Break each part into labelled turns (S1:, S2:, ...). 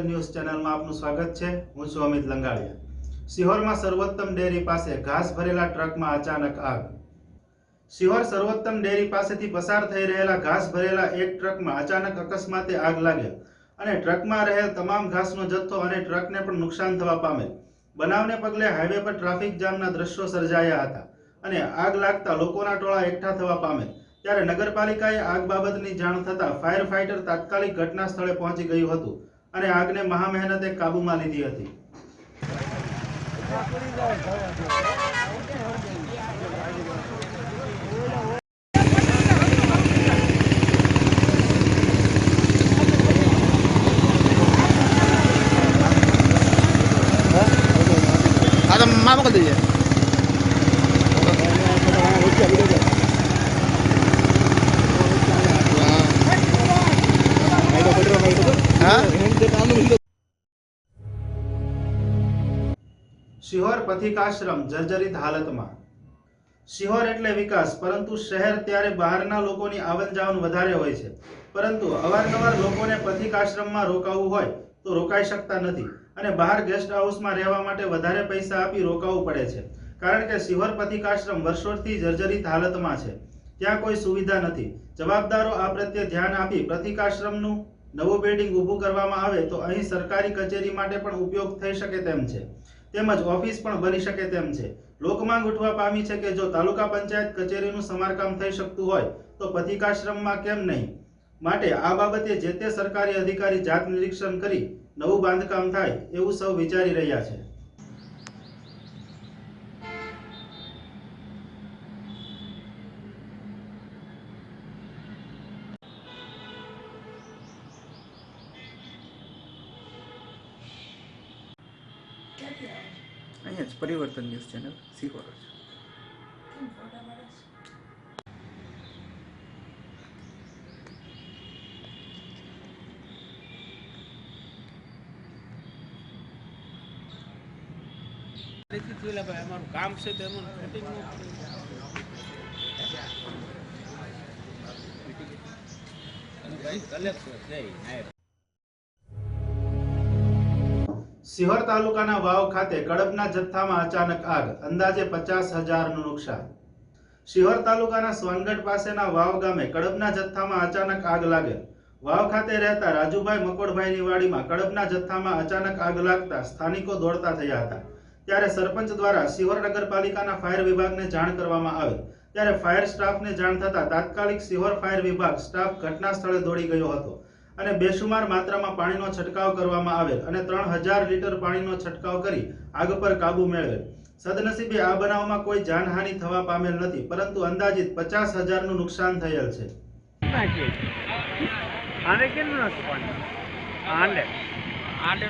S1: પરિવર્તન ન્યૂઝ ચેનલમાં આપનું સ્વાગત છે. હું છું અમિત લંગાડિયા. સિહોરમાં સર્વોત્તમ ડેરી પાસે ઘાસ ભરેલા ટ્રકમાં અચાનક આગ. સિહોર સર્વોત્તમ ડેરી પાસેથી પસાર થઈ રહેલા ઘાસ ભરેલા એક ટ્રકમાં અચાનક અકસ્માતે આગ લાગ્યા અને ટ્રકમાં રહેલ તમામ ઘાસનો જથ્થો અને ટ્રકને પણ નુકસાન થવા પામેલ. બનાવને પગલે હાઈવે પર ટ્રાફિક જામના દ્રશ્યો સર્જાયા હતા અને આગ લાગતા લોકોના ટોળા એકઠા થવા પામેલ. ત્યારે નગરપાલિકાએ આગ બાબતની જાણ થતાં ફાયર ફાઇટર તાત્કાલિક ઘટના સ્થળે પહોંચી ગયું હતું. અને આગને મહા મહેનતે કાબૂમાં લીધી હતી.
S2: આ તો મા મોકલી દેજે.
S1: પથિકાશ્રમ જર્જરિત હાલતમાં. શિહોર એટલે વિકાસ, પરંતુ શહેર ત્યારે બહારના લોકોની આવન જાવન વધારે હોય છે. પરંતુ અવારનવાર લોકોને પથિકાશ્રમમાં રોકાવું હોય તો રોકાઈ શકતા નથી અને બહાર ગેસ્ટ હાઉસમાં રહેવા માટે વધારે પૈસા આપી રોકાવું પડે છે. કારણ કે શિહોર પથિકાશ્રમ વર્ષોથી જર્જરિત હાલતમાં છે. ત્યાં કોઈ સુવિધા નથી. જવાબદારો આ પ્રત્યે ધ્યાન આપી પ્રતિકાશ્રમનું નવું બિલ્ડિંગ ઊભું કરવામાં આવે તો અહીં સરકારી કચેરી માટે પણ ઉપયોગ થઈ શકે તેમ છે. તેમજ ઓફિસ પણ બની શકે તેમ છે. લોકમાંગ ઉઠવા પામી છે કે જો તાલુકા પંચાયત કચેરીનું સમારકામ થઈ શકતું હોય, તો પથિકાશ્રમમાં કેમ નહીં? માટે આ બાબતે જે તે સરકારી અધિકારી જાત નિરીક્ષણ કરી નવું બાંધકામ થાય એવું સૌ વિચારી રહ્યા છે.
S2: અહીંયા જ પરિવર્તન ન્યૂઝ ચેનલ સિહોર જ
S3: અમારું કામ છે તો એમાં ફિટિંગ
S1: સિહોર તાલુકાના વાવ ખાતે કડબના જથ્થામાં અચાનક આગ, અંદાજે પચાસ હજારનું નુકસાન. શિહોર તાલુકાના સ્વાનગઢ પાસેના વાવ ગામે કડબના જથ્થામાં અચાનક આગ લાગે. વાવ ખાતે રહેતા રાજુભાઈ મકોડભાઈની વાડીમાં કડબના જથ્થામાં અચાનક આગ લાગતા સ્થાનિકો દોડતા થયા હતા. ત્યારે સરપંચ દ્વારા સિહોર નગરપાલિકાના ફાયર વિભાગને જાણ કરવામાં આવે. ત્યારે ફાયર સ્ટાફને જાણ થતા તાત્કાલિક શિહોર ફાયર વિભાગ સ્ટાફ ઘટના સ્થળે દોડી ગયો હતો. અને બેશુમાર માત્રામાં પાણીનો છંટકાવ કરવામાં આવેલ અને ત્રણ હજાર લીટર પાણીનો છંટકાવ કરી આગ પર કાબુ મેળવેલ. સદનસીબે આ બનાવમાં કોઈ જાનહાનિ થવા પામેલ નથી પરંતુ અંદાજિત પચાસ હજારનું નુકસાન થયેલ છે.
S3: આને કેમ નાખું પાણી આંડે આંડે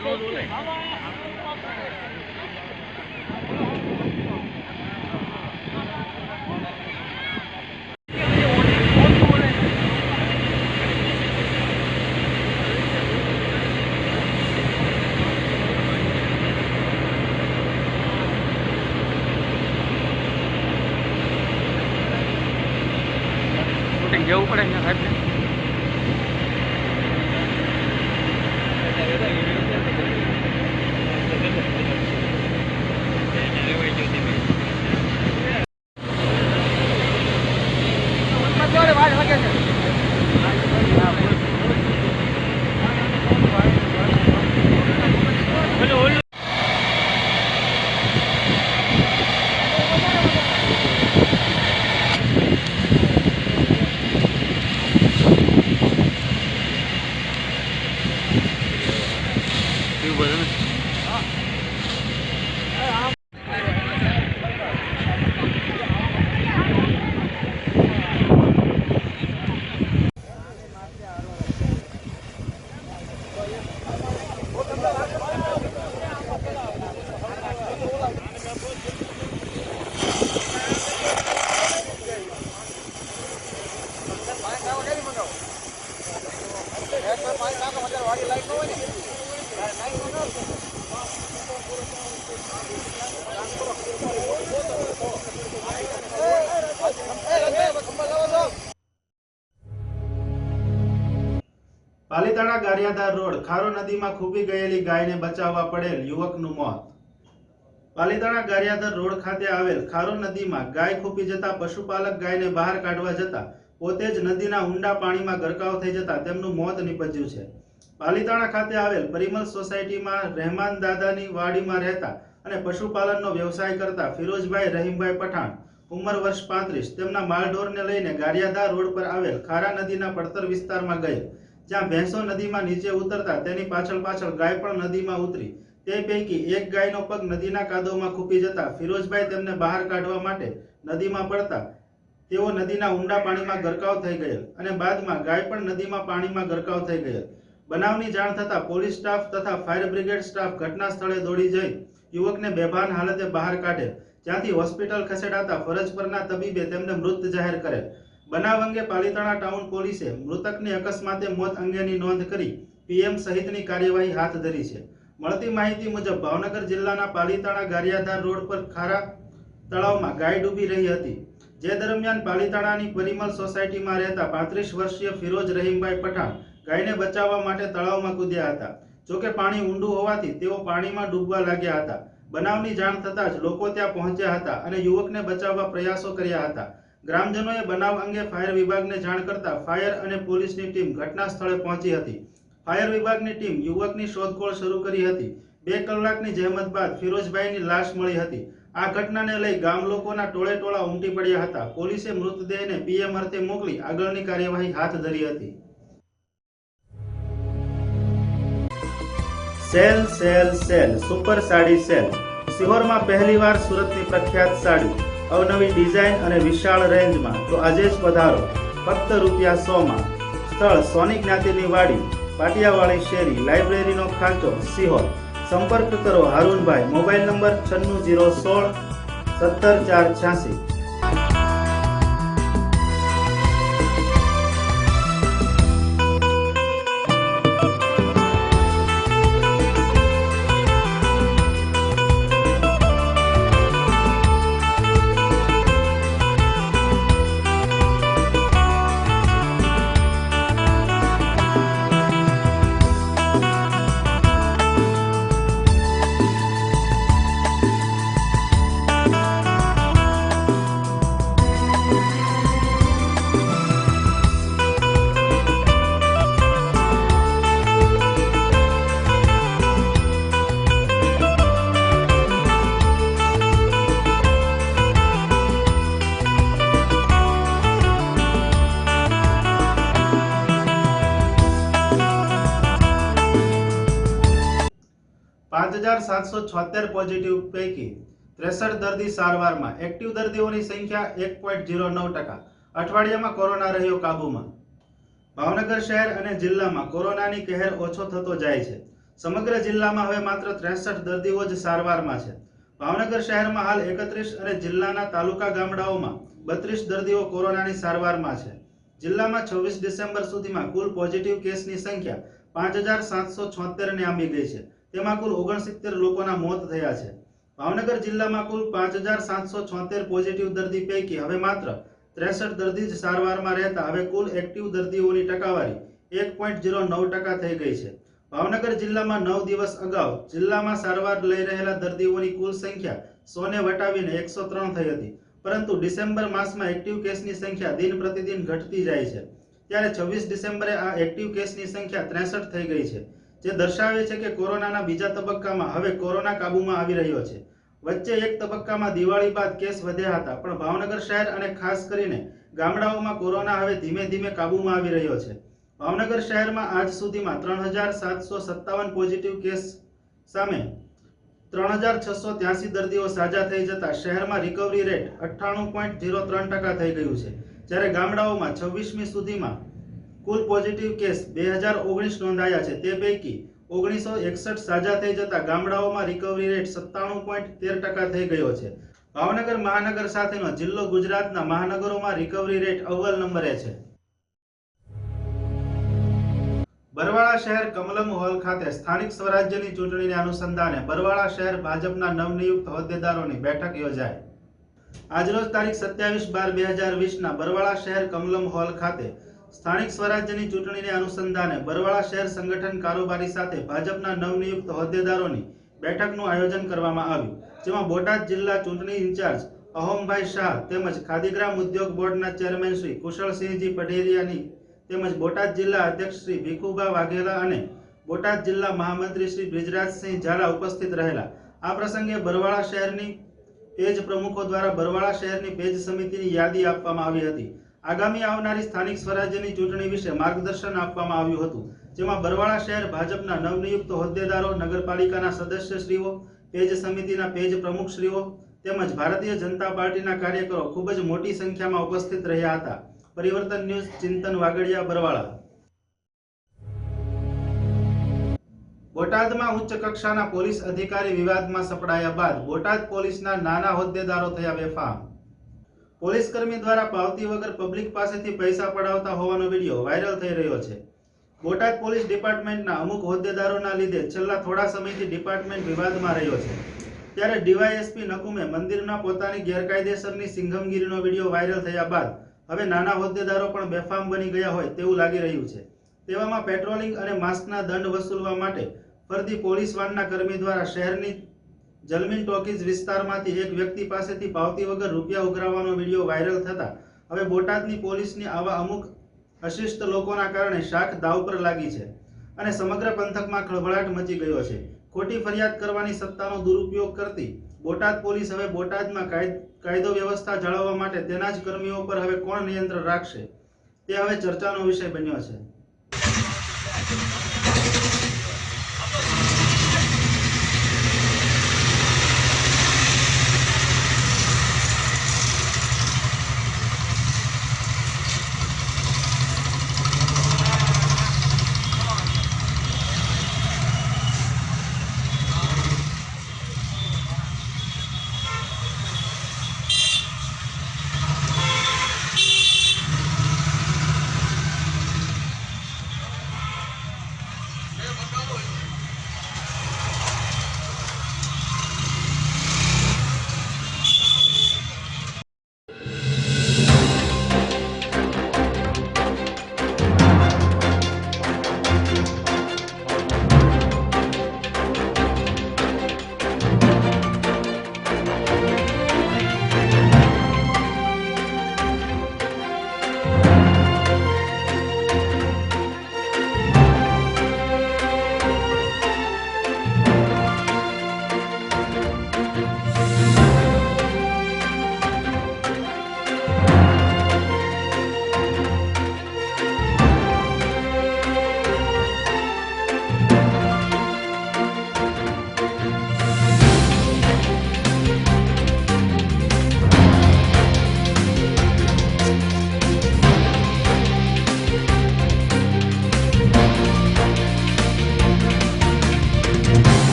S1: પાલીતાણા ગારિયાદાર રોડ, ખારો નદીમાં ખૂબી ગયેલી ગાયને બચાવવા પડેલ યુવકનું મોત. પાલીતાણા ગારિયાદર રોડ ખાતે આવેલ ખારો નદીમાં ગાય ખૂપી જતા પશુપાલક ગાયને બહાર કાઢવા જતા પોતે જ નદીના ઊંડા પાણીમાં ગરકાવ થઈ જતા તેમનું મોત નીપજ્યું છે. પાલીતાણા ખાતે આવેલ પરિમલ સોસાયટીમાં રહેમાન દાદાની વાડીમાં રહેતા અને પશુપાલનનો વ્યવસાય કરતા ફિરોજભાઈ રહીમભાઈ પઠાણ, ઉંમર વર્ષ પાંત્રીસ, તેમના માલઢોરને લઈને ગારિયાધાર રોડ પર આવેલ ખારા નદીના પડતર વિસ્તારમાં ગયેલ. જ્યાં ભેંસો નદીમાં નીચે ઉતરતા તેની પાછળ પાછળ ગાય પણ નદીમાં ઉતરી. તે પૈકી એક ગાયનો પગ નદીના કાદવમાં ખૂપી જતા ફિરોજભાઈ તેમને બહાર કાઢવા માટે નદીમાં પડતા. તેઓ નદીના ઊંડા પાણીમાં ગરકાવ થઈ ગયેલ અને બાદમાં ગાય પણ નદીમાં પાણીમાં ગરકાવ થઈ ગયેલ. બનાવની જાણ થતાં પોલીસ સ્ટાફ તથા ફાયર બ્રિગેડ સ્ટાફ ઘટના સ્થળે દોડી જઈ યુવકને બેભાન હાલતે બહાર કાઢે. જ્યાંથી હોસ્પિટલ ખસેડાતા ફરજ પરના તબીબે તેમને મૃત જાહેર કરેલ. બનાવ અંગે પાલીતાણા ટાઉન પોલીસે મૃતકની અકસ્માતે મોત અંગેની નોંધ કરી પીએમ સહિતની કાર્યવાહી હાથ ધરી છે. મળતી માહિતી મુજબ ભાવનગર જિલ્લાના પાલીતાણા ગારિયાધાર રોડ પર ખારા તળાવમાં ગાય ડૂબી રહી હતી. જે દરમિયાન પાલીતાણાની પરિમલ સોસાયટીમાં રહેતા પાંત્રીસ વર્ષીય ફિરોજ રહીમભાઈ પઠાણ ગાયને બચાવવા માટે તળાવમાં કૂદ્યા હતા. જોકે પાણી ઊંડું હોવાથી તેઓ પાણીમાં ડૂબવા લાગ્યા હતા. બનાવની જાણ થતાં જ લોકો ત્યાં પહોંચ્યા હતા અને યુવકને બચાવવા પ્રયાસો કર્યા હતા. ગ્રામજનોએ બનાવ અંગે ફાયર વિભાગને જાણ કરતા ફાયર અને પોલીસની ટીમ ઘટના સ્થળે પહોંચી હતી. ફાયર વિભાગની ટીમ યુવકની શોધખોળ શરૂ કરી હતી. બે કલાકની જહેમત બાદ ફિરોજભાઈની લાશ મળી હતી. આ ઘટનાને લઈ ગામ લોકોના ટોળે ટોળા ઉમટી પડ્યા હતા. પોલીસે મૃતદેહને પીએમ અર્થે મોકલી આગળની કાર્યવાહી હાથ ધરી હતી. Sale sale sale. Super sari sale. સિહોરમાં પહેલીવાર સુરતની પ્રખ્યાત સાડી. અવનવી ડિઝાઇન અને વિશાળ રેન્જમાં. તો આજે જ પધારો. ફક્ત રૂપિયા સોમાં સ્થળ સોની જ્ઞાતિની વાડી, પાટિયાવાળી શેરી, લાઇબ્રેરીનો ખાંચો, સિહોર. સંપર્ક કરો હારૂનભાઈ, મોબાઈલ નંબર છન્નું જીરો સોળ, સત્તર ચાર છ્યાસી. સાતસો છોતેર પોઝિટિવ પૈકી ત્રેસઠ દર્દી સારવારમાં. એક્ટિવ દર્દીઓની સંખ્યા એક પોઈન્ટ ઝીરો નવ ટકા. અઠવાડિયામાં કોરોના રહ્યો કાબૂમાં. ભાવનગર શહેર અને જિલ્લામાં કોરોનાની કહેર ઓછો થતો જાય છે. સમગ્ર જિલ્લામાં હવે માત્ર ત્રેસઠ દર્દીઓ જ સારવારમાં છે. ભાવનગર શહેરમાં હાલ એકત્રીસ અને જિલ્લાના તાલુકા ગામડાઓમાં બત્રીસ દર્દીઓ કોરોનાની સારવારમાં છે. જિલ્લામાં છવ્વીસ ડિસેમ્બર સુધીમાં કુલ પોઝિટિવ કેસની સંખ્યા પાંચ હજાર સાતસો છોતેરને આંબી ગઈ છે. તેમાં કુલ ઓગણસિત્તેર લોકોના મોત થયા છે. ભાવનગર જિલ્લામાં કુલ પાંચ હજાર સાતસો છોતેર પોઝિટિવ દર્દી પૈકી હવે માત્ર ત્રેસઠ દર્દી જ સારવારમાં રહેતા. હવે કુલ એક્ટિવ દર્દીઓની ટકાવારી એક પોઈન્ટ ઝીરો નવ ટકા થઈ ગઈ છે. ભાવનગર જિલ્લામાં નવ દિવસ અગાઉ જિલ્લામાં સારવાર લઈ રહેલા દર્દીઓની કુલ સંખ્યા સોને વટાવીને એકસો ત્રણ થઈ હતી. પરંતુ ડિસેમ્બર માસમાં એક્ટિવ કેસની સંખ્યા દિન પ્રતિદિન ઘટતી જાય છે. ત્યારે છવ્વીસ ડિસેમ્બરે આ એક્ટિવ કેસની સંખ્યા ત્રેસઠ થઈ ગઈ છે. જે દર્શાવે છે કે કોરોનાના બીજા તબક્કામાં હવે કોરોના કાબૂમાં આવી રહ્યો છે. વચ્ચે એક તબક્કામાં દિવાળી બાદ કેસ વધ્યા હતા, પણ ભાવનગર શહેર અને ખાસ કરીને ગામડાઓમાં કોરોના હવે ધીમે ધીમે કાબૂમાં આવી રહ્યો છે. ભાવનગર શહેરમાં આજ સુધીમાં ત્રણ હજાર સાતસો સત્તાવન પોઝિટિવ કેસ સામે ત્રણ હજાર છસો ત્યાસી દર્દીઓ સાજા થઈ જતા શહેરમાં રિકવરી રેટ અઠ્ઠાણું પોઈન્ટ ઝીરો ત્રણ ટકા થઈ ગયું છે. જ્યારે ગામડાઓમાં છવ્વીસમી સુધીમાં કુલ પોઝિટિવ કેસ બે હજાર ઓગણીસ નોંધાયા છે. તે પૈકી ઓગણીસો એકસઠ સાજા થઈ જતા ગામડાઓમાં રિકવરી રેટ સત્તાણું પોઈન્ટ તેર ટકા થઈ ગયો છે. ભાવનગર મહાનગર સાથેનો જિલ્લો ગુજરાતના મહાનગરોમાં રિકવરી રેટ અવ્વલ નંબરે છે. બરવાળા શહેર કમલમ હોલ ખાતે સ્થાનિક સ્વરાજ્યની ચૂંટણીને અનુસંધાને બરવાળા શહેર ભાજપના નવનિયુક્ત હોદ્દેદારોની બેઠક યોજાઈ. આજરોજ તારીખ સત્યાવીસ બાર બે હજાર વીસના બરવાળા શહેર કમલમ હોલ ખાતે સ્થાનિક સ્વરાજ્યની ચૂંટણીને અનુસંધાને બરવાળા શહેર સંગઠન કારોબારી સાથે ભાજપના નવનિયુક્ત હોદ્દેદારોની બેઠકનું આયોજન કરવામાં આવ્યું, જેમાં બોટાદ જિલ્લા ચૂંટણી ઇન્ચાર્જ અહોમભાઈ શાહ તેમજ ખાદીગ્રામ ઉદ્યોગ બોર્ડના ચેરમેન શ્રી કુશળસિંહજી પઢેરિયાની તેમજ બોટાદ જિલ્લા અધ્યક્ષ શ્રી ભીખુભા વાઘેલા અને બોટાદ જિલ્લા મહામંત્રી શ્રી બ્રિજરાજસિંહ ઝાલા ઉપસ્થિત રહેલા. આ પ્રસંગે બરવાળા શહેરની પેજ પ્રમુખો દ્વારા બરવાળા શહેરની પેજ સમિતિની યાદી આપવામાં આવી હતી. આગામી આવનારી સ્થાનિક સ્વરાજ્યની ચૂંટણી વિશે માર્ગદર્શન આપવામાં આવ્યું હતું, જેમાં બરવાળા શહેર ભાજપના નવનિયુક્ત હોદ્દેદારો, નગરપાલિકાના સદસ્યશ્રીઓ, પેજ સમિતિના પેજ પ્રમુખશ્રીઓ તેમજ ભારતીય જનતા પાર્ટીના કાર્યકરો ખૂબ જ મોટી સંખ્યામાં ઉપસ્થિત રહ્યા હતા. પરિવર્તન ન્યૂઝ, ચિંતન વાગડિયા, બરવાળા. બોટાદમાં ઉચ્ચ કક્ષાના પોલીસ અધિકારી વિવાદમાં સપડાયા બાદ બોટાદ પોલીસના નાના હોદ્દેદારો થયા બેફામ. પોલીસ કર્મી દ્વારા પાવતી વગર પબ્લિક પાસેથી પૈસા પડાવતા હોવાનો વીડિયો વાયરલ થઈ રહ્યો છે. બોટાદ પોલીસ ડિપાર્ટમેન્ટના અમુક હોદ્દેદારોના લીધે છેલ્લા થોડા સમયથી ડિપાર્ટમેન્ટ વિવાદમાં રહ્યો છે. ત્યારે ડીવાયએસપી નકુમે મંદિરના પોતાની ગેરકાયદેસરની સિંઘમગીરીનો વીડિયો વાયરલ થયા બાદ હવે નાના હોદ્દેદારો પણ બેફામ બની ગયા હોય તેવું લાગી રહ્યું છે. તેવામાં પેટ્રોલિંગ અને માસ્કના દંડ વસૂલવા માટે ફરતી પોલીસ વાનના કર્મી દ્વારા શહેરની જલમીન ટોકીઝ વિસ્તારમાંથી એક વ્યક્તિ પાસેથી પાવતી વગર રૂપિયા ઉઘરાવવાનો વીડિયો વાયરલ થતા હવે બોટાદની પોલીસની આવા અમુક અશિષ્ટ લોકોના કારણે શાખ દાવ પર લાગી છે અને સમગ્ર પંથકમાં ખળભળાટ મચી ગયો છે. ખોટી ફરિયાદ કરવાની સત્તાનો દુરુપયોગ કરતી બોટાદ પોલીસ હવે બોટાદમાં કાયદો વ્યવસ્થા જાળવવા માટે તેના જ કર્મીઓ પર હવે કોણ નિયંત્રણ રાખશે તે હવે ચર્ચાનો વિષય બન્યો છે.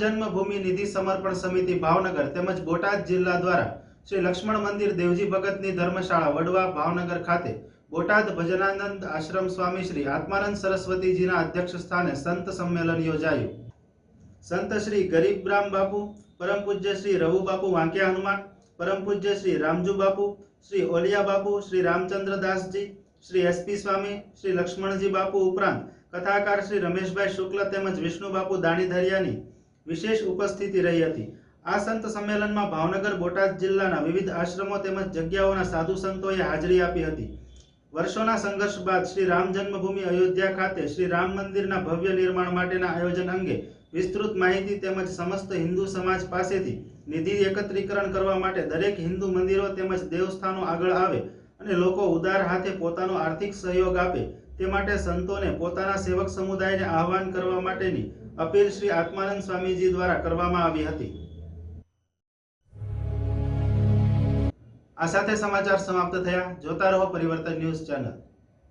S1: જન્મભૂમિ નિધિ સમર્પણ સમિતિ ભાવનગર તેમજ બોટાદ જિલ્લા દ્વારા શ્રી લક્ષ્મણ મંદિર દેવજી ભગતની ધર્મશાળા વડવા ભાવનગર ખાતે બોટાદ ભજનાનંદ આશ્રમ સ્વામી શ્રી આત્માનંદ સરસ્વતીજીના અધ્યક્ષ સ્થાને સંત સંમેલન યોજાયું. સંત શ્રી ગરીબરામ બાપુ, પરમ પૂજ્ય શ્રી રઘુ બાપુ વાંક્યા હનુમાન, પરમ પૂજ્ય શ્રી રામજુ બાપુ, શ્રી ઓલિયા બાપુ, શ્રી રામચંદ્ર દાસજી, શ્રી એસપી સ્વામી, શ્રી લક્ષ્મણજી બાપુ ઉપરાંત કથાકાર શ્રી રમેશભાઈ શુક્લ તેમજ વિષ્ણુ બાપુ દાણીધરિયાની વિશેષ ઉપસ્થિતિ રહી હતી. આ સંત સંમેલનમાં ભાવનગર, બોટાદ જિલ્લાના વિવિધ આશ્રમો તેમજ જગ્યાઓના સાધુ સંતોએ હાજરી આપી હતી. વર્ષોના સંઘર્ષ બાદ શ્રી રામ જન્મભૂમિ અયોધ્યા ખાતે શ્રી રામ મંદિરના ભવ્ય નિર્માણ માટેના આયોજન અંગે વિસ્તૃત માહિતી તેમજ સમસ્ત હિન્દુ સમાજ પાસેથી નિધિ એકત્રીકરણ કરવા માટે દરેક હિન્દુ મંદિરો તેમજ દેવસ્થાનો આગળ આવે અને લોકો ઉદાર હાથે પોતાનો આર્થિક સહયોગ આપે તે માટે સંતોને પોતાના સેવક સમુદાયને આહવાન કરવા માટેની અપીલ શ્રી આત્માનંદ સ્વામીજી દ્વારા કરવામાં આવી હતી. આ સાથે સમાચાર સમાપ્ત થયા. જોતા રહો પરિવર્તન ન્યૂઝ ચેનલ.